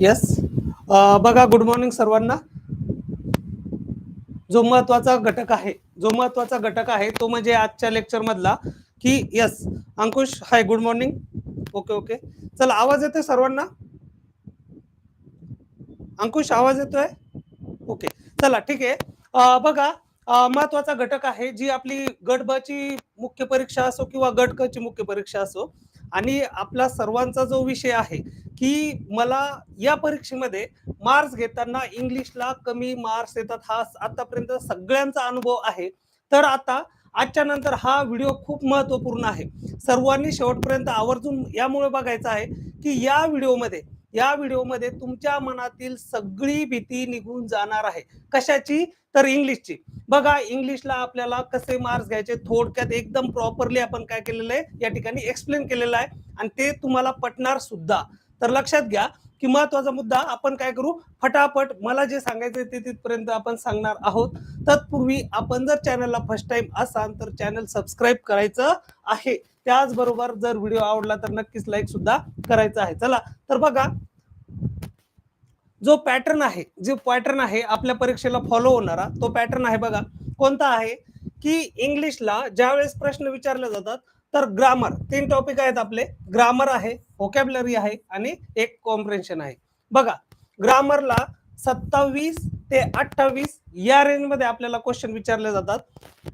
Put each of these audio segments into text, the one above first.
Yes बघा good morning सर्वांना. जो महत्त्वाचा घटक आहे जो महत्त्वाचा घटक आहे तो म्हणजे आजच्या लेक्चर मधला की yes Ankush hi good morning okay okay चला आवाज येतोय सर्वांना? अंकुश आवाज येतोय? ओके चला ठीक आहे. बघा महत्त्वाचा घटक आहे जी आपली गट ब ची मुख्य परीक्षा असो किंवा गट क ची मुख्य परीक्षा असो आणि आपला सर्वांचा जो विषय आहे की मला या परीक्षेमध्ये मार्क्स घेताना इंग्लिशला कमी मार्क्स येतात हा आतापर्यंत सगळ्यांचा अनुभव आहे. तर आता आजच्या नंतर हा व्हिडिओ खूप महत्त्वपूर्ण आहे. सर्वांनी शेवटपर्यंत आवर्जून यामुळे बघायचा आहे की या व्हिडिओमध्ये या व्हिडिओमध्ये तुमच्या मनातील सगळी भीती निघून जाणार आहे. कशाची? तर इंग्लिशची बघा इंग्लिशला आपल्याला कसे मार्क्स घ्यायचे? थोडक्यात एकदम प्रॉपरली आपण काय केलेलं आहे? या ठिकाणी एक्सप्लेन केलेलं आहे. आणि ते तुम्हाला पटणार सुद्धा. तर लक्षात घ्या की महत्त्वाचा मुद्दा आपण काय करू? फटाफट मला जे सांगायचं ते तिथपर्यंत आपण सांगणार आहोत. तत्पूर्वी आपण जर चॅनलला फर्स्ट टाइम असाल तर चॅनल सबस्क्राईब करायचं आहे. त्याचबरोबर जर व्हिडिओ आवडला तर नक्कीच लाईक सुद्धा करायचं आहे. चला तर बघा जो पॅटर्न आहे जो पॅटर्न आहे आपल्या परीक्षेला फॉलो होणारा तो पॅटर्न आहे बघा. कोणता आहे? की इंग्लिशला ज्यावेळेस प्रश्न विचारले जातात तर ग्रामर तीन टॉपिक आहेत आपले. ग्रामर आहे व्होकॅबलरी आहे आणि एक कॉम्प्रेन्शन आहे. बघा ग्रामरला सत्तावीस ते अठ्ठावीस या रेंजमध्ये आपल्याला क्वेश्चन विचारले जातात.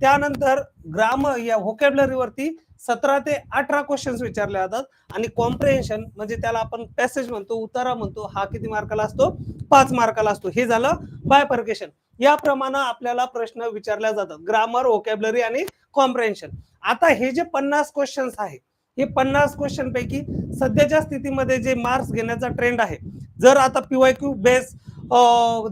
त्यानंतर ग्रामर या व्होकॅबलरीवरती सतरा ते अठरा क्वेश्चन्स विचारले जातात. आणि कॉम्प्रेन्शन म्हणजे त्याला आपण पॅसेज म्हणतो उतारा म्हणतो हा किती मार्काला असतो? पाच मार्काला असतो. हे झालं बायपर्केशन याप्रमाणे आपल्याला प्रश्न विचारल्या जातात. ग्रामर ओकॅबलरी आणि कॉम्प्रेन्शन आता हे जे पन्नास क्वेश्चन्स आहे हे पन्नास क्वेश्चन पैकी सध्याच्या स्थितीमध्ये जे मार्क्स घेण्याचा ट्रेंड आहे जर आता पीवाय क्यू बेस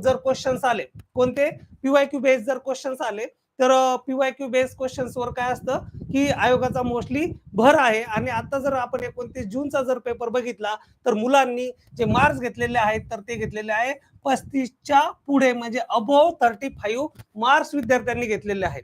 जर क्वेश्चन्स आले कोणते? पीवाय क्यू बेस जर क्वेश्चन्स आले तर पीवाय क्यू बेस क्वेश्चन्स वर काय असतं की आयोगाचा मोस्टली भर आहे आणि आता जर आपण एकोणतीस जूनचा जर पेपर बघितला तर मुलांनी जे मार्क्स घेतलेले आहेत तर ते घेतलेले आहे पस्तीसच्या पुढे म्हणजे अबोव थर्टी फाईव्ह मार्क्स विद्यार्थ्यांनी घेतलेले आहेत.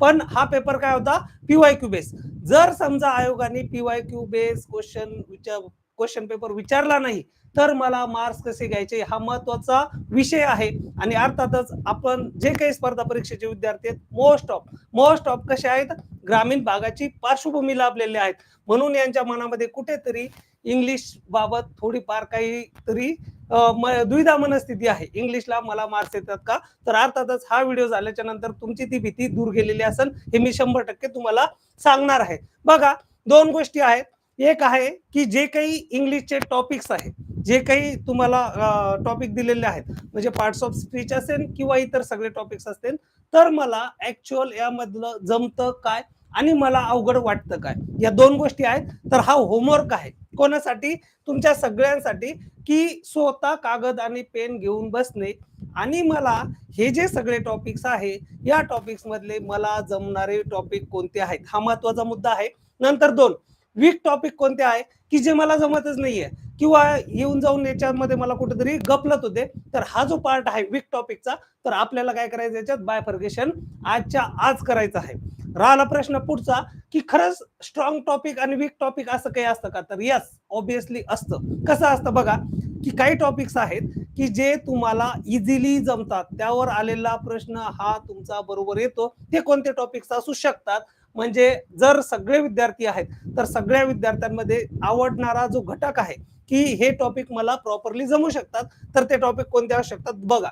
पण हा पेपर काय होता? पीवाय क्यू बेस जर समजा आयोगाने पीवाय क्यू बेस क्वेश्चन विचार क्वेश्चन पेपर विचारला नाही तर मला मार्क्स कसे घ्यायचे हा महत्त्वाचा विषय आहे. आणि अर्थातच आपण जे काही स्पर्धा परीक्षेचे विद्यार्थी आहेत मोस्ट ऑफ मोस्ट ऑफ कसे आहेत? ग्रामीण भागाची पार्श्वभूमी लाभलेली आहेत. म्हणून यांच्या मनामध्ये कुठेतरी इंग्लिश बाबत थोडीफार काहीतरी तरी दुविधा द्विधा मनस्थिती आहे. इंग्लिशला मला मार्क्स येतात का? तर अर्थातच हा व्हिडिओ झाल्याच्यानंतर तुमची ती भीती दूर गेलेली असेल हे मी शंभर टक्के तुम्हाला सांगणार आहे. बघा दोन गोष्टी आहेत. एक आहे की जे काही इंग्लिशचे टॉपिक्स आहेत जे काही तुम्हाला टॉपिक दिलेले आहेत म्हणजे पार्ट्स ऑफ स्पीच असेल किंवा इतर सगळे टॉपिक्स असतील तर मला ऍक्च्युअल यामधलं जमतं काय आणि मला अवघड वाटतं काय? या दोन गोष्टी आहेत. तर हा होमवर्क आहे. कोणासाठी? तुमच्या सगळ्यांसाठी की स्वतः कागद आणि पेन घेऊन बसणे आणि मला हे जे सगळे टॉपिक्स आहे या टॉपिक्स मधले मला जमणारे टॉपिक कोणते आहेत? हा महत्त्वाचा मुद्दा आहे. नंतर दोन वीक टॉपिक कोणते आहे की जे मला जमतच नाहीये किंवा येऊन जाऊन याच्यामध्ये मला कुठेतरी गपलत होते तर हा जो पार्ट आहे वीक टॉपिकचा तर आपल्याला काय करायचं याच्यात? बायफर्गेशन आजच्या आज करायचं आहे. राहिला प्रश्न पुढचा की खरंच स्ट्रॉंग टॉपिक आणि वीक टॉपिक असं काही असतं का? तर यस ऑब्विसली असतं. कसं असतं बघा की काही टॉपिक्स आहेत की जे तुम्हाला इझिली जमतात. त्यावर आलेला प्रश्न हा तुमचा बरोबर येतो. ते कोणते टॉपिक्स असू शकतात? म्हणजे जर सगळे विद्यार्थी आहेत तर सगळ्या विद्यार्थ्यांमध्ये आवडणारा जो घटक आहे की हे टॉपिक मला प्रॉपरली जमू शकतात तर ते टॉपिक कोणते असू शकतात? बघा.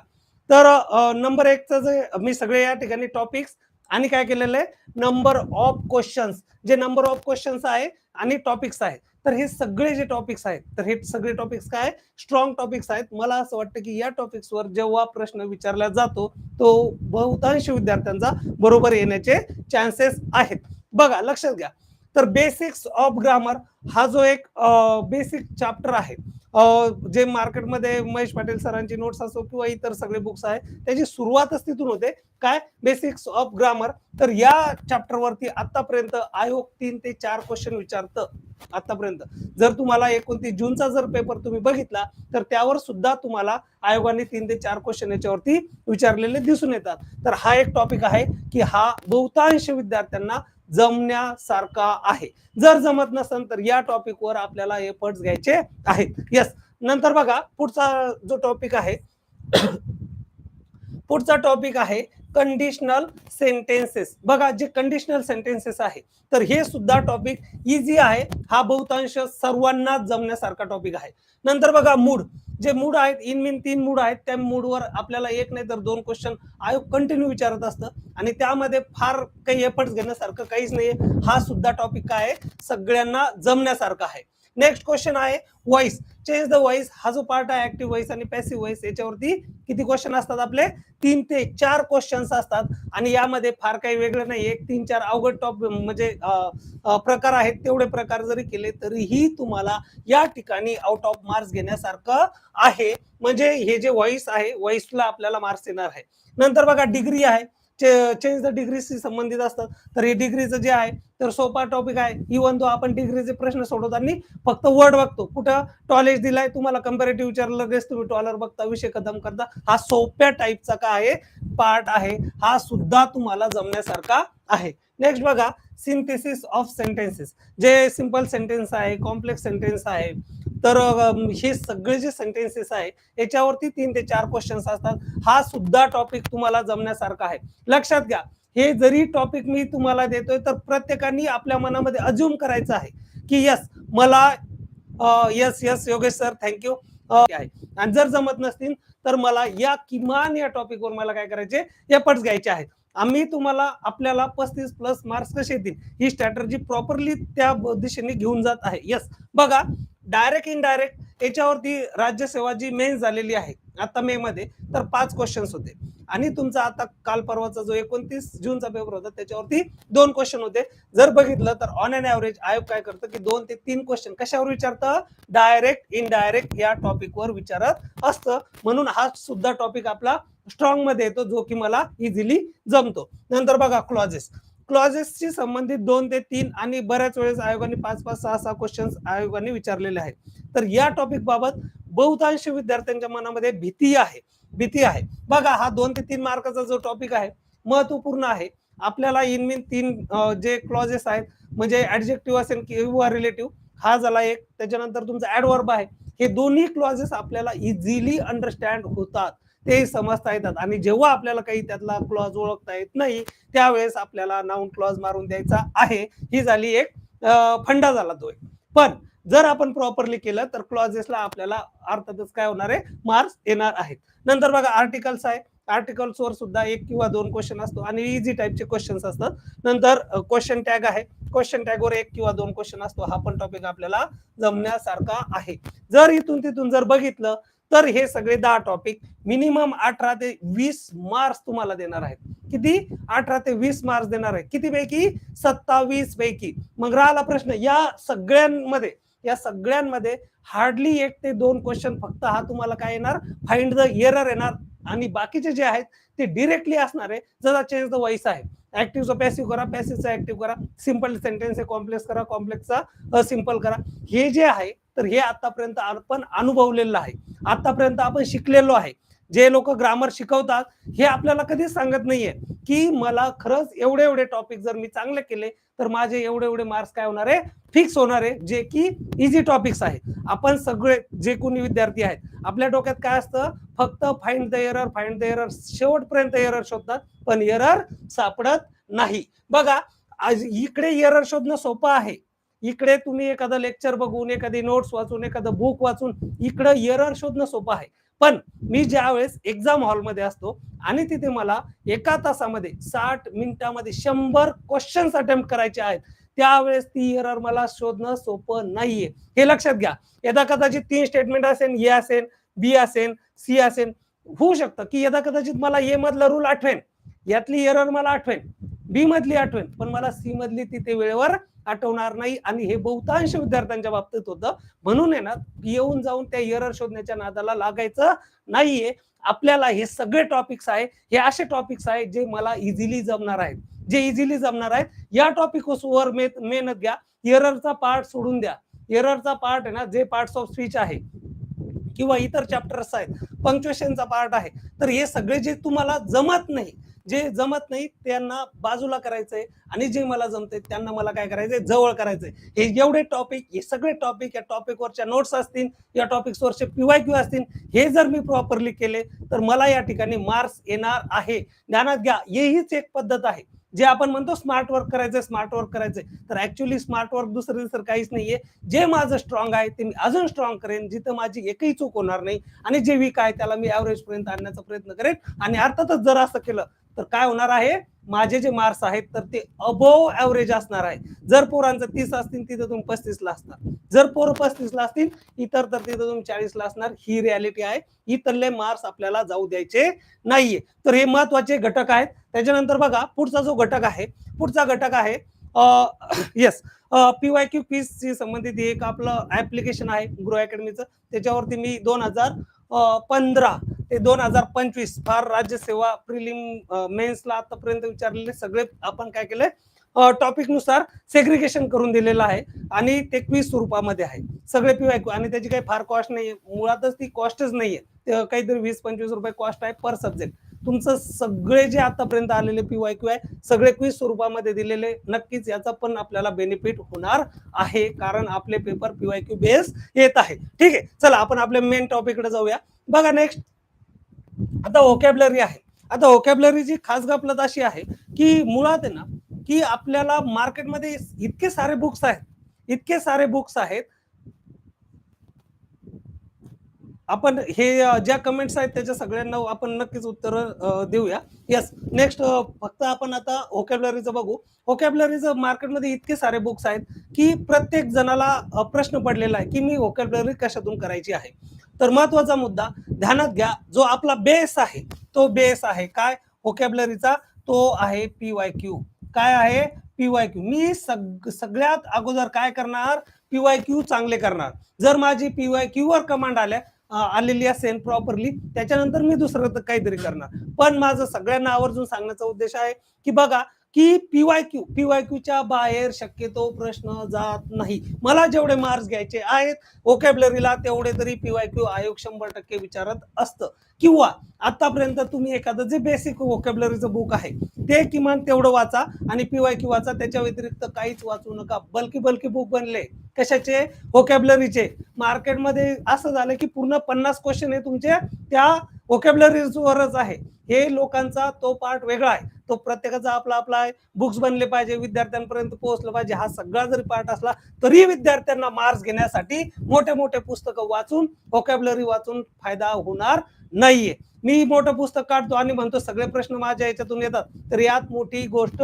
तर नंबर एकचं जे मी सगळे या ठिकाणी टॉपिक्स आणि काय केलेलं आहे? नंबर ऑफ क्वेश्चन्स जे नंबर ऑफ क्वेश्चन्स आहे आणि टॉपिक्स आहे. तर हे सगळे जे टॉपिक्स आहेत तर हे सगळे टॉपिक्स काय? स्ट्रॉंग टॉपिक्स आहेत. मला असं वाटतं की या टॉपिक्सवर जेव्हा प्रश्न विचारला जातो तो बहुतांश विद्यार्थ्यांचा बरोबर येण्याचे चान्सेस आहेत. बघा लक्षात घ्या. तर बेसिक्स ऑफ ग्रामर हा जो एक बेसिक चॅप्टर आहे जे मार्केटमध्ये महेश पाटील सरांची नोट्स असो किंवा इतर सगळे बुक्स आहेत त्याची सुरुवातच तिथून होते. काय? बेसिक्स ऑफ ग्रामर तर या चॅप्टरवरती आतापर्यंत आयोग तीन ते चार क्वेश्चन विचारतं आतापर्यंत. जर तुम्हाला एकोणतीस जूनचा जर पेपर तुम्ही बघितला तर त्यावर सुद्धा तुम्हाला आयोगाने तीन ते चार क्वेश्चन याच्यावरती विचारलेले दिसून येतात. तर हा एक टॉपिक आहे की हा बहुतांश विद्यार्थ्यांना जमण्यासारखा आहे. जर जमत नसेल तर या टॉपिकवर आपल्याला एफर्ट्स घ्यायचे आहेत. येस नंतर बघा पुढचा जो टॉपिक आहे पुढचा टॉपिक आहे कंडिशनल सेंटेन्सेस बघा जे कंडिशनल सेंटेन्सेस आहे तर हे सुद्धा टॉपिक इझी आहे. हा बहुतांश सर्वांना जमण्यासारखा टॉपिक आहे. नंतर बघा मूड जे मूड आहेत इन मीन तीन मूड आहेत त्या मूडवर आपल्याला एक नाही तर दोन क्वेश्चन आयोग कंटिन्यू विचारत असतं. आणि त्यामध्ये फार काही एफर्ट्स घेण्यासारखं काहीच नाहीये. हा सुद्धा टॉपिक काय आहे सगळ्यांना जमण्यासारखा आहे. नेक्स्ट क्वेश्चन आहे व्हॉइस चेंज द व्हॉइस हा जो पार्ट आहे ऍक्टिव्ह व्हॉइस आणि पॅसिव्ह व्हॉइस याच्यावरती किती क्वेश्चन असतात आपले? तीन ते चार क्वेश्चन्स असतात. आणि यामध्ये फार काही वेगळं नाही एक तीन चार अवघड टॉप म्हणजे प्रकार आहेत. तेवढे प्रकार जरी केले तरीही तुम्हाला या ठिकाणी आउट ऑफ मार्क्स घेण्यासारखं आहे. म्हणजे हे जे व्हॉइस आहे व्हॉइसला आपल्याला मार्क्स येणार आहे. नंतर बघा डिग्री आहे. चेंज द डिग्रीशी संबंधित असतात. तर हे डिग्रीचं जे आहे तर सोपा टॉपिक आहे. इवन तो आपण डिग्रीचे प्रश्न सोडवताना फक्त वर्ड बघतो. कुठं टॉलेज दिलाय तुम्हाला कम्पॅरेटिव्ह विचारलं लगेच तुम्ही टॉलर बघता विषय कदम करता. हा सोप्या टाईपचा काय आहे? पार्ट आहे. हा सुद्धा तुम्हाला जमण्यासारखा आहे. नेक्स्ट बघा सिंथेसिस ऑफ सेंटेन्सेस जे सिंपल सेंटेन्स आहे कॉम्प्लेक्स सेंटेन्स आहे तर हे सगळे जे सेंटेन्सेस आहे याच्यावरती तीन ते चार क्वेश्चन्स असतात. हा सुद्धा टॉपिक तुम्हाला जमण्यासारखा आहे. लक्षात घ्या हे जरी टॉपिक मी तुम्हाला देतोय तर प्रत्येकाने आपल्या मनामध्ये अज्युम करायचं आहे की यस मला yes yes Yogesh sir thank you आहे. आणि जर जमत नसतील तर मला या किमान या टॉपिकवर मला काय करायचे एफर्ट्स घ्यायचे आहेत. आम्ही तुम्हाला आपल्याला पस्तीस प्लस मार्क्स कसे येतील ही स्ट्रॅटर्जी प्रॉपरली त्या दिशेने घेऊन जात आहे. यस बघा डायरेक्ट इनडायरेक्ट याच्यावरती राज्यसेवा जी मेन झालेली आहे आता मे मध्ये तर पाच क्वेश्चन्स होते. आणि तुमचा आता काल परवाचा जो एकोणतीस जूनचा पेपर होता त्याच्यावरती दोन क्वेश्चन होते. जर बघितलं तर ऑन अन ऍव्हरेज आयोग काय करतं की दोन ते तीन क्वेश्चन कशावर विचारतं? डायरेक्ट इनडायरेक्ट या टॉपिकवर विचारत असतं. म्हणून हा सुद्धा टॉपिक आपला स्ट्रॉंगमध्ये येतो जो की मला इझिली जमतो. नंतर बघा क्लॉजेस क्लॉजेसशी संबंधित दोन ते तीन आणि बऱ्याच वेळेस आयोगाने पाच पाच सहा सहा क्वेश्चन्स आयोगाने विचारलेले आहेत. तर या टॉपिक बाबत बहुतांश विद्यार्थ्यांच्या मनामध्ये भीती आहे. भीती आहे. बघा हा दोन ते तीन मार्काचा जो टॉपिक आहे महत्त्वपूर्ण आहे. आपल्याला इनमिन तीन जे क्लॉजेस आहेत म्हणजे ऍडजेक्टिव्ह असेल किंवा रिलेटिव्ह हा झाला एक. त्याच्यानंतर तुमचा ऍडवर्ब आहे. हे दोन्ही क्लॉजेस आपल्याला इझिली अंडरस्टँड होतात. ते समजता येतात. आणि जेव्हा आपल्याला काही त्यातला क्लॉज ओळखता येत नाही त्यावेळेस आपल्याला नाऊन क्लॉज मारून द्यायचा आहे. ही झाली एक फंडा झाला तो एक. पण जर आपण प्रॉपरली केलं तर क्लॉजेसला आपल्याला अर्थातच काय होणार आहे? मार्क्स येणार आहेत. नंतर बघा आर्टिकल्स आहे. आर्टिकल्स वर सुद्धा एक किंवा दोन क्वेश्चन असतो आणि इझी टाईपचे क्वेश्चन्स असतात. नंतर क्वेश्चन टॅग आहे. क्वेश्चन टॅगवर एक किंवा दोन क्वेश्चन असतो. हा पण टॉपिक आपल्याला जमण्यासारखा आहे. जर इथून तिथून जर बघितलं तर हे सगळे दहा टॉपिक मिनिमम अठरा ते वीस मार्क्स तुम्हाला देणार आहेत. किती? अठरा ते वीस मार्क्स देणार आहे किती पैकी? सत्तावीस पैकी. मग राहिला प्रश्न या सगळ्यांमध्ये या सगळ्यांमध्ये हार्डली एक ते दोन क्वेश्चन फक्त हा तुम्हाला काय येणार? फाइंड द एरर येणार. आणि बाकीचे जे आहेत ते डिरेक्टली असणार आहे. जसा चेंज द वॉइस आहे. ऍक्टिव्हचा पॅसिव्ह करा पॅसिव्हचा ऍक्टिव्ह करा. सिंपल सेंटेन्स कॉम्प्लेक्स करा कॉम्प्लेक्सचा सिंपल करा. हे जे आहे तर हे आतापर्यंत आपण अनुभवलेलं आहे. आतापर्यंत आपण शिकलेलो आहे. जे लोक ग्रामर शिकवतात हे आपल्याला कधीच सांगत नाहीये की मला खरंच एवढे एवढे टॉपिक जर मी चांगले केले तर माझे एवढे एवढे मार्क्स काय होणार आहे? फिक्स होणार आहे जे की इझी टॉपिक्स आहेत आपण सगळे जे कोणी विद्यार्थी आहेत आपल्या डोक्यात काय असतं? फक्त find the error find the error शेवटपर्यंत एरर शोधतात पण एरर सापडत नाही. बघा आज इकडे एरर शोधणं सोपं आहे. इकडे तुम्ही एखादं लेक्चर बघून एखादी नोट्स वाचून एखादं बुक वाचून इकडं एरर शोधणं सोपं आहे. पण मी ज्या वेळेस एक्झाम हॉलमध्ये असतो आणि तिथे मला एका तासामध्ये साठ मिनिटामध्ये शंभर क्वेश्चन्स अटेम्प्ट करायचे आहेत त्यावेळेस ती एरर मला शोधणं सोपं नाहीये. हे लक्षात घ्या. यदा कदाचित तीन स्टेटमेंट असेल ए असेल बी असेल सी असेल होऊ शकतं की यदा कदाचित मला ए मधला रूल आठवेन यातली एरर मला आठवेन. बी मधली आठवेन. पण मला सी मधली तिथे वेळेवर आठवणार नाही. आणि हे बहुतांश विद्यार्थ्यांच्या बाबतीत होतं. म्हणून आहे ना येऊन जाऊन त्या एरर शोधण्याच्या नादाला लागायचं नाहीये. आपल्याला हे सगळे टॉपिक्स आहे. हे असे टॉपिक्स आहेत जे मला इझिली जमणार आहेत. जे इझिली जमणार आहेत या टॉपिक वर मेहनत घ्या. एररचा पार्ट सोडून द्या. एररचा पार्ट आहे ना जे पार्ट्स ऑफ स्पीच आहे किंवा इतर चॅप्टर्स आहेत पंक्च्युएशनचा पार्ट आहे. तर हे सगळे जे तुम्हाला जमत नाही जे जमत नाही त्यांना बाजूला करायचंय आणि जे मला जमते त्यांना मला काय करायचंय? जवळ करायचंय. हे एवढे टॉपिक हे सगळे टॉपिक या टॉपिकवरच्या नोट्स असतील या टॉपिक्सवरचे पीवाय क्यू असतील हे जर मी प्रॉपरली केले तर मला या ठिकाणी मार्क्स येणार आहे. ज्ञानात घ्या. हीच एक पद्धत आहे. जे आपण म्हणतो स्मार्ट वर्क करायचंय स्मार्ट वर्क करायचंय तर ऍक्च्युली स्मार्ट वर्क दुसरं दुसरं काहीच नाहीये. जे माझं स्ट्रॉंग आहे ते मी अजून स्ट्रॉंग करेन जिथं माझी एकही चूक होणार नाही आणि जे वीक आहे त्याला मी ऍव्हरेज पर्यंत आणण्याचा प्रयत्न करेन. आणि अर्थातच जर असं केलं तर काय होणार आहे? माझे जे मार्क्स आहेत तर ते अबोव ऍव्हरेज असणार आहे. जर पोरांचं तीस असतील तिथं तुम्ही पस्तीसला असणार जर पोर पस्तीसला असतील इतर तर तिथं तुम्ही चाळीसला असणार. ही रियालिटी आहे. इथले मार्क्स आपल्याला जाऊ द्यायचे नाहीये. तर हे महत्त्वाचे घटक आहेत. त्याच्यानंतर बघा पुढचा जो घटक आहे पुढचा घटक आहे येस पीवाय क्यू पीस शी संबंधित एक आपलं ऍप्लिकेशन आहे ग्रो अकॅडमीचं त्याच्यावरती मी दोन हजार पंधरा ते दोन हजार पंचवीस फार राज्यसेवा प्रिलिम मेन्सला आतापर्यंत विचारलेले सगळे आपण काय केलंय? टॉपिकनुसार सेग्रिगेशन करून दिलेलं आहे आणि ते क्वीज स्वरूपामध्ये आहे. सगळे पीवाय आणि त्याची काही फार कॉस्ट नाही मुळातच ती कॉस्टच नाहीये. काहीतरी वीस पंचवीस रुपये कॉस्ट आहे पर सब्जेक्ट तुमचं सगळे जे आतापर्यंत आलेले पीवाय क्यू आहे सगळे क्विज स्वरूपामध्ये दिलेले नक्कीच याचा पण आपल्याला बेनिफिट होणार आहे कारण आपले पेपर पीवाय क्यू बेस येत आहे. ठीक आहे चला आपण आपल्या मेन टॉपिककडे जाऊया. बघा नेक्स्ट आता व्होकॅबलरी आहे. आता व्होकॅबलरीची खास गपलत अशी आहे की मुळात आहे ना की आपल्याला मार्केटमध्ये इतके सारे बुक्स आहेत इतके सारे बुक्स आहेत आपण हे ज्या कमेंट्स आहेत त्याच्या सगळ्यांना आपण नक्कीच उत्तर देऊया. येस नेक्स्ट फक्त आपण आता व्होकॅबलरीचं बघू. व्होकॅबलरीचं मार्केटमध्ये इतके सारे बुक्स आहेत की प्रत्येक जणाला प्रश्न पडलेला आहे की मी व्होकॅबलरी कशातून करायची आहे? तर महत्त्वाचा मुद्दा ध्यानात घ्या. जो आपला बेस आहे तो बेस आहे. काय? व्होकॅबलरीचा तो आहे पी वाय क्यू काय आहे? पी वाय क्यू मी सग सगळ्यात अगोदर काय करणार? पी वाय क्यू चांगले करणार. जर माझी पी वाय क्यू वर कमांड आल्या आलेली असेल प्रॉपरली त्याच्यानंतर मी दुसरं तर काहीतरी करणार. पण माझं सगळ्यांना आवर्जून सांगण्याचा उद्देश आहे की बघा की पीवाय क्यू पीवाय क्यूच्या बाहेर शक्यतो प्रश्न जात नाही. मला जेवढे मार्क्स घ्यायचे आहेत ओकॅबलरीला तेवढे तरी पीवाय क्यू आयोग शंभर टक्के विचारत असतं. किंवा आतापर्यंत तुम्ही एखादं जे बेसिक वोकॅबलरीचं बुक आहे ते किमान तेवढं वाचा आणि पीवाय क्यू वाचा. त्याच्या व्यतिरिक्त काहीच वाचू नका. बल्की बल्की बुक बनले. कशाचे? व्होकॅबलरीचे मार्केटमध्ये असं झालं की पूर्ण पन्नास क्वेश्चन हे तुमचे त्या वोकॅबलरीजवरच आहे. हे लोकांचा तो पार्ट वेगळा आहे. तो प्रत्येकाचा आपला आपला आहे. बुक्स बनले पाहिजे विद्यार्थ्यांपर्यंत पोहोचलं पाहिजे हा सगळा जरी पार्ट असला तरी विद्यार्थ्यांना मार्क्स घेण्यासाठी मोठे मोठे पुस्तकं वाचून वोकॅबलरी वाचून फायदा होणार नाहीये. मी मोठं पुस्तक काढतो आणि म्हणतो सगळे प्रश्न माझ्या याच्यातून येतात. तर यात मोठी गोष्ट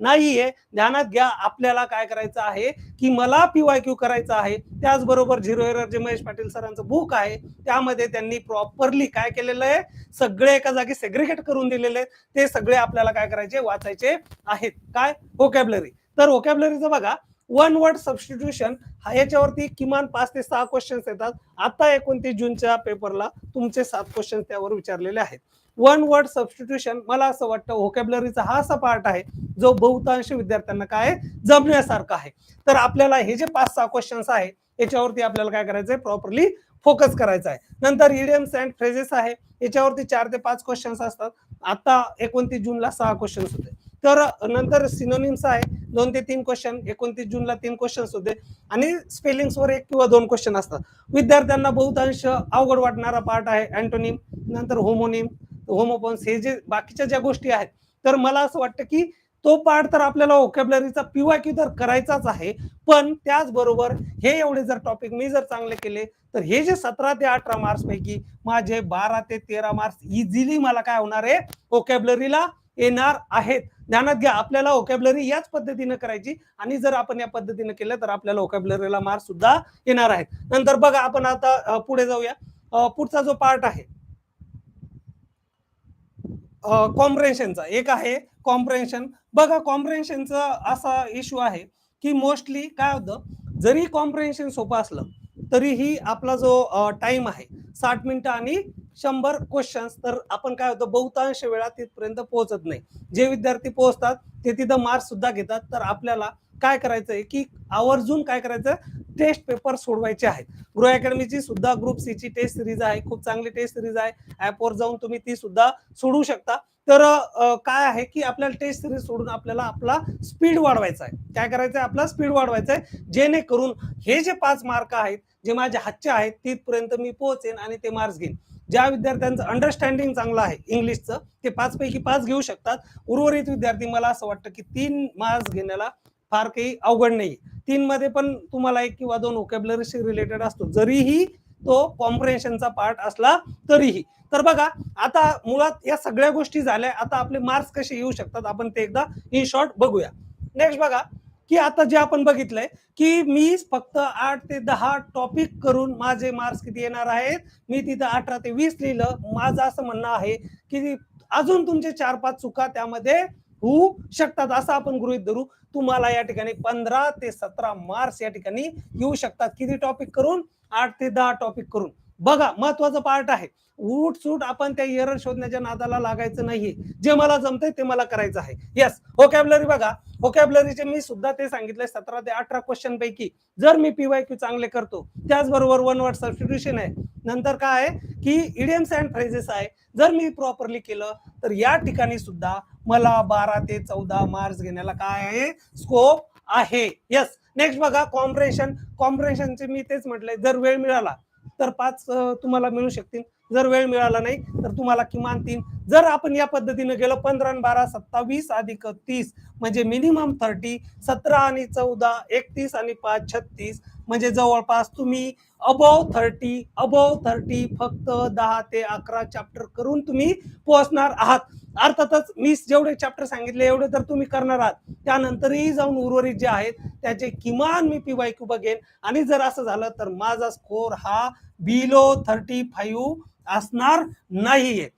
नाहीये. ध्यानात घ्या आपल्याला काय करायचं आहे की मला पीवाय क्यू करायचं आहे. त्याचबरोबर झिरो एरर जे महेश पाटील सरांचं बुक आहे त्यामध्ये त्यांनी प्रॉपरली काय केलेलं आहे? सगळे एका जागी सेग्रिगेट करून दिलेले आहेत. ते सगळे आपल्याला काय करायचे? वाचायचे आहेत. काय? ओकॅबलरी तर ओकॅबलरीचं बघा वन वर्ड सबस्टिट्यूशन हा याच्यावरती किमान पाच ते सहा क्वेश्चन्स येतात. आता एकोणतीस जूनच्या पेपरला तुमचे सात क्वेश्चन त्यावर विचारलेले आहेत. वन वर्ड सबस्टिट्यूशन मला असं वाटतं व्होकॅबलरीचा हा असा पार्ट आहे जो बहुतांश विद्यार्थ्यांना काय आहे, जमण्यासारखा आहे. तर आपल्याला हे जे पाच सहा क्वेश्चन्स आहे याच्यावरती आपल्याला काय करायचंय प्रॉपरली फोकस करायचा आहे. नंतर इडियम्स अँड फ्रेजेस आहे याच्यावरती चार ते पाच क्वेश्चन्स असतात. आता एकोणतीस जूनला सहा क्वेश्चन्स होते. तर नंतर सिनोनिम्स आहे. दोन ते तीन क्वेश्चन एकोणतीस जूनला तीन क्वेश्चन्स होते. आणि स्पेलिंग्सवर एक किंवा दोन क्वेश्चन असतात. विद्यार्थ्यांना बहुतांश अवघड वाटणारा पार्ट आहे अँटोनिम नंतर होमोनिम होमोपॉन्स हे जे बाकीच्या ज्या गोष्टी आहेत. तर मला असं वाटतं की तो पार्ट तर आपल्याला ओकॅबलरीचा पिवा की तर करायचाच आहे. पण त्याचबरोबर हे एवढे जर टॉपिक मी जर चांगले केले तर हे जे सतरा ते अठरा मार्क्स पैकी माझे बारा ते तेरा मार्क्स इझिली मला काय होणार आहे? ओकॅबलरीला येणार आहेत. ध्यानात घ्या. आपल्याला ओकॅबलरी याच पद्धतीनं करायची आणि जर आपण या पद्धतीने केलं तर आपल्याला ओकॅबलरीला मार्क सुद्धा येणार आहेत. नंतर बघा आपण आता पुढे जाऊया. पुढचा जो पार्ट आहे कॉम्प्रेन्शनचा एक आहे कॉम्प्रेन्शन बघा कॉम्प्रेन्शनचा असा इश्यू आहे की मोस्टली काय होतं जरी कॉम्प्रेन्शन सोपं असलं तरीही आपला जो टाइम आहे साठ मिनिटं आणि शंभर क्वेश्चन्स तर आपण काय होतं बहुतांश वेळा तिथपर्यंत पोहोचत नाही. जे विद्यार्थी पोहोचतात ते तिथं मार्क्स सुद्धा घेतात. तर आपल्याला काय करायचंय? की आवर्जून काय करायचं टेस्ट पेपर सोडवायचे आहेत. गृह अकॅडमीची सुद्धा ग्रुप सी ची टेस्ट सिरीज आहे. खूप चांगली टेस्ट सिरीज आहे. ऍपवर जाऊन तुम्ही ती सुद्धा सोडवू शकता. तर काय आहे की आपल्याला टेस्ट सिरीज सोडून आपल्याला आपला स्पीड वाढवायचा आहे. काय करायचं आहे आपला स्पीड वाढवायचा आहे. जेणेकरून हे जे पाच मार्क आहेत जे माझ्या हातचे आहेत तिथपर्यंत मी पोहोचेन आणि ते मार्क्स घेईन. ज्या विद्यार्थ्यांचं अंडरस्टँडिंग चांगलं आहे इंग्लिशचं ते पाच पैकी पाच घेऊ शकतात. उर्वरित विद्यार्थी मला असं वाटतं की तीन मार्क्स घेण्याला फार काही अवघड नाही तीन मध्ये पण तुम्हाला एक किंवा दोन व्होकॅबलरीशी रिलेटेड असतो. जरीही तो कॉम्प्रेशनचा पार्ट असला तरीही. तर बघा आता मुळात या सगळ्या गोष्टी झाल्या आता आपले मार्क्स कसे येऊ शकतात आपण ते एकदा इन शॉर्ट बघूया. नेक्स्ट बघा की आता जे आपण बघितलंय की मी फक्त आठ ते दहा टॉपिक करून माझे मार्क्स किती येणार आहेत? मी तिथं अठरा ते वीस लिहिलं. माझं असं म्हणणं आहे की अजून तुमचे चार पाच चुका त्यामध्ये होऊ शकतात असं आपण गृहित धरू. तुम्हाला या ठिकाणी पंधरा ते सतरा मार्क्स या ठिकाणी येऊ शकतात. किती टॉपिक करून? आठ ते दहा टॉपिक करून. बघा महत्वाचं पार्ट आहे. उठ सूट आपण त्या एरर शोधण्याच्या नादाला लागायचं नाहीये. जे मला जमतंय ते मला करायचं आहे. येस ओकॅबलरी बघा. ओकॅबलरीचे मी सुद्धा ते सांगितलंय सतरा ते अठरा क्वेश्चन पैकी. जर मी पीवाय क्यू चांगले करतो त्याचबरोबर वन वर्ड सबस्टिट्युशन आहे. नंतर काय आहे? की इडियम्स अँड फ्रेजेस आहे. जर मी प्रॉपरली केलं तर या ठिकाणी सुद्धा मला बारा ते चौदा मार्क्स घेण्याला काय आहे? स्कोप आहे. येस नेक्स्ट बघा कॉम्प्रेशन कॉम्प्रेशनचे मी तेच म्हटलंय. जर वेळ मिळाला तर पाच तुम्हाला मिळू शकतील. जर वेळ मिळाला नाही तर तुम्हाला किमान तीन. जर आपण या पद्धतीने गेलो पंधरा बारा सत्तावीस अधिक तीस म्हणजे मिनिमम थर्टी सतरा आणि चौदा एकतीस आणि पाच छत्तीस म्हणजे जवळपास तुम्ही अबव थर्टी अबव थर्टी फक्त दहा ते अकरा चॅप्टर करून तुम्ही पोहोचणार आहात. अर्थातच मी जेवढे चॅप्टर सांगितले एवढे तर तुम्ही करणार आहात. त्यानंतरही जाऊन उर्वरित जे आहेत त्याचे किमान मी पी वाय क्यू बघेन. आणि जर असं झालं तर माझा स्कोर हा बिलो थर्टी फाईव्ह असणार नाहीये.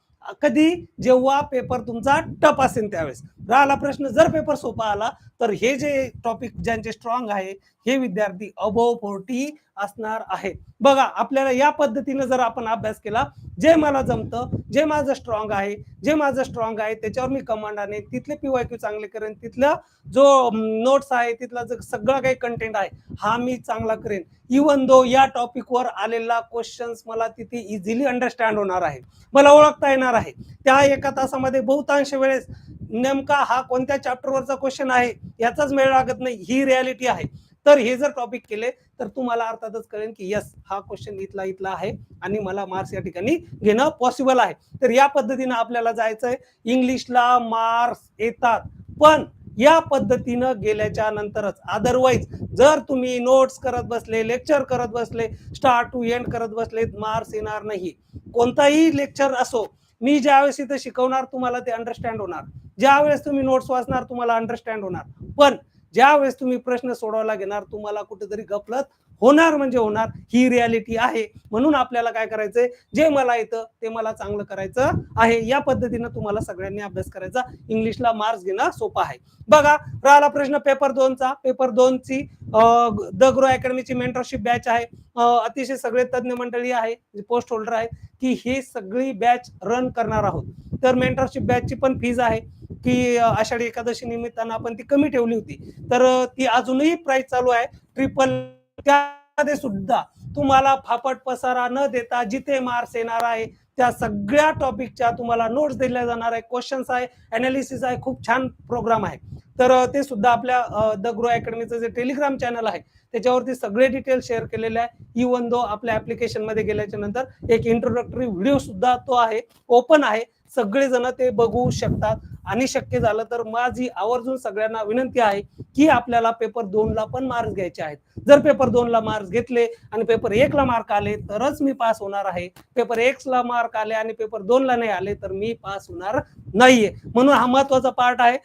कधी? जेव्हा पेपर तुमचा टप असेल त्यावेळेस. राहिला प्रश्न जर पेपर सोपा आला तर हे जे टॉपिक ज्यांचे स्ट्रॉंग आहे हे विद्यार्थी अबोव फोर्टी असणार आहे. बघा आपल्याला या पद्धतीने जर आपण अभ्यास केला जे मला जमतं जे माझं स्ट्रॉंग आहे जे माझं स्ट्रॉंग आहे त्याच्यावर मी कमांड कमांडाने तिथले पी क्यू चांगले करेन तिथला जो नोट्स आहे तिथला जो सगळा काही कंटेंट आहे हा मी चांगला करेन. इवन दो या टॉपिकवर आलेला क्वेश्चन्स मला तिथे इझिली अंडरस्टँड होणार आहे. मला ओळखता येणार आहे. त्या एका तासामध्ये बहुतांश वेळेस नेमका हा कोणत्या चॅप्टरवरचा क्वेश्चन आहे याचाच मेळ लागत नाही. ही रियालिटी आहे. तर हे जर टॉपिक केले तर तुम्हाला अर्थातच कळेल की यस हा क्वेश्चन इथला इथला आहे आणि मला मार्क्स या ठिकाणी घेणं पॉसिबल आहे. तर या पद्धतीनं आपल्याला जायचंय. इंग्लिशला मार्क्स येतात पण या पद्धतीनं गेल्याच्या नंतरच अदरवाईज जर तुम्ही नोट्स करत बसले लेक्चर करत बसले स्टार्ट टू एंड करत बसले मार्क्स येणार नाही. कोणताही लेक्चर असो मी ज्यावेळेस इथं शिकवणार तुम्हाला ते अंडरस्टँड होणार. ज्यावेळेस तुम्ही नोट्स वाचणार तुम्हाला अंडरस्टँड होणार. पण ज्यावेळेस तुम्ही प्रश्न सोडवायला घेणार तुम्हाला कुठेतरी गफलत होणार म्हणजे होणार. ही रियालिटी आहे. म्हणून आपल्याला काय करायचंय? जे मला येतं ते मला चांगलं करायचं आहे. या पद्धतीनं तुम्हाला सगळ्यांनी अभ्यास करायचा. इंग्लिशला मार्क्स घेणं सोपं आहे. बघा राहिला प्रश्न पेपर दोनचा. पेपर दोनची द ग्रो अकॅडमीची मेंटरशिप बॅच आहे. अतिशय सगळे तज्ज्ञ मंडळी आहे पोस्ट होल्डर आहेत की ही सगळी बॅच रन करणार आहोत. तर मेंटरशिप बॅचची पण फीज आहे की आषाढी एकादशी निमित्तानं आपण ती कमी ठेवली होती. तर ती अजूनही प्राइस चालू आहे. ट्रिपल त्यामध्ये सुद्धा तुम्हाला फापट पसारा न देता जिथे मार्क्स येणार आहे त्या सगळ्या टॉपिकच्या तुम्हाला नोट्स दिल्या जाणार आहे क्वेश्चन्स आहे अनालिसिस आहे खूप छान प्रोग्राम आहे. तर ते सुद्धा आपल्या द ग्रो अकॅडमीचं जे टेलिग्राम चॅनल आहे त्याच्यावरती सगळे डिटेल शेअर केलेले आहे. इवन दो आपल्या ऍप्लिकेशनमध्ये गेल्याच्यानंतर एक इंट्रोडक्टरी व्हिडिओ सुद्धा तो आहे ओपन आहे. सगळेजण ते बघू शकतात. आणि शक्य झालं तर माझी आवर्जून सगळ्यांना विनंती आहे की आपल्याला पेपर दोन ला पण मार्क्स घ्यायचे आहेत. जर पेपर दोन ला मार्क्स घेतले आणि पेपर एक ला मार्क आले तरच मी पास होणार आहे. पेपर एक ला मार्क आले आणि पेपर दोन ला नाही आले तर मी पास होणार नाहीये. म्हणून हा महत्त्वाचा पार्ट आहे.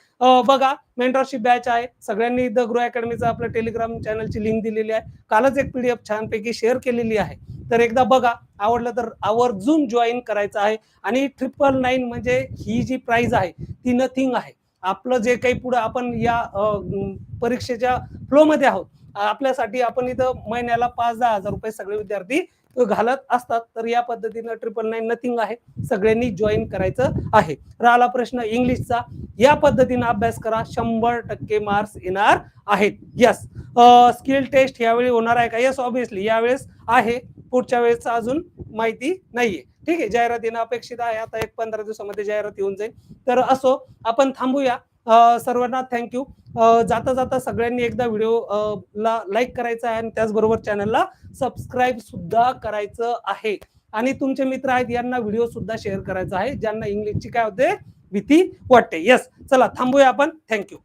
बघा मेंटरशिप बॅच आहे. सगळ्यांनी द ग्रो अकॅडमीचा आपल्या टेलिग्राम चॅनलची लिंक दिलेली आहे. कालच एक पीडीएफ छानपैकी शेअर केलेली आहे. तर एकदा बघा आवडलं तर आवर्जून जॉईन करायचं आहे. आणि ट्रिपल नाईन म्हणजे ही जी प्राईज आहे ती नथिंग आहे. आपलं जे काही पुढे आपण या परीक्षेच्या फ्लो मध्ये आहोत आपल्यासाठी आपण इथं महिन्याला पाच दहा हजार रुपये सगळे विद्यार्थी घालत असतात. तर या पद्धतीनं ट्रिपल नाईन नथिंग आहे. सगळ्यांनी जॉईन करायचं आहे. राहिला प्रश्न इंग्लिशचा. या पद्धतीनं अभ्यास करा. शंभर टक्के मार्क्स येणार आहेत. यस स्किल टेस्ट यावेळी होणार आहे का? यस ऑब्विसली यावेळेस आहे. पुढच्या वेळेस अजून माहिती नाहीये. ठीक? आहे जाहिरात येणं अपेक्षित आहे. आता एक पंधरा दिवसामध्ये जाहिरात येऊन जाईल. तर असो आपण थांबूया. सर्वांना थँक्यू जाता जाता सगळ्यांनी एकदा व्हिडिओ ला लाईक करायचा आहे आणि त्याचबरोबर चॅनलला सबस्क्राईब सुद्धा करायचं आहे. आणि तुमचे मित्र आहेत यांना व्हिडिओ सुद्धा शेअर करायचा आहे ज्यांना इंग्लिशची काय होते? भीती वाटते. येस चला थांबूया आपण. थँक्यू